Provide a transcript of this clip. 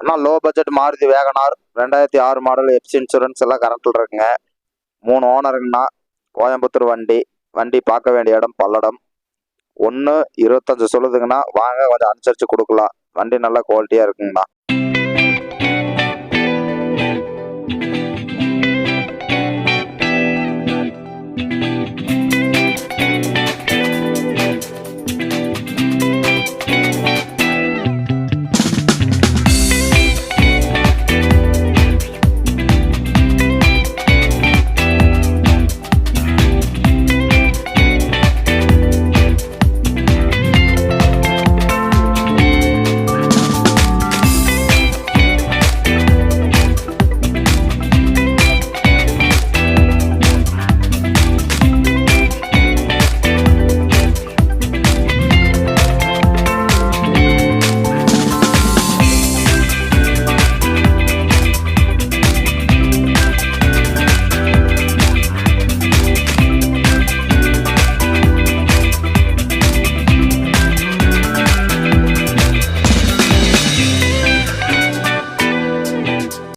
ஆனால் low budget Maruti Wagon R ரெண்டாயிரத்தி ஆறு மாடல் எப்சி இன்சூரன்ஸ் எல்லாம் கரண்ட்டில் இருக்குங்க. மூணு ஓனருங்கண்ணா கோயம்புத்தூர் வண்டி வண்டி பார்க்க வேண்டிய இடம் பல்லடம். ஒன்று இருபத்தஞ்சு சொல்லுதுங்கண்ணா வாங்க கொஞ்சம் அனுசரித்து கொடுக்கலாம். வண்டி நல்லா குவாலிட்டியாக இருக்குங்கண்ணா.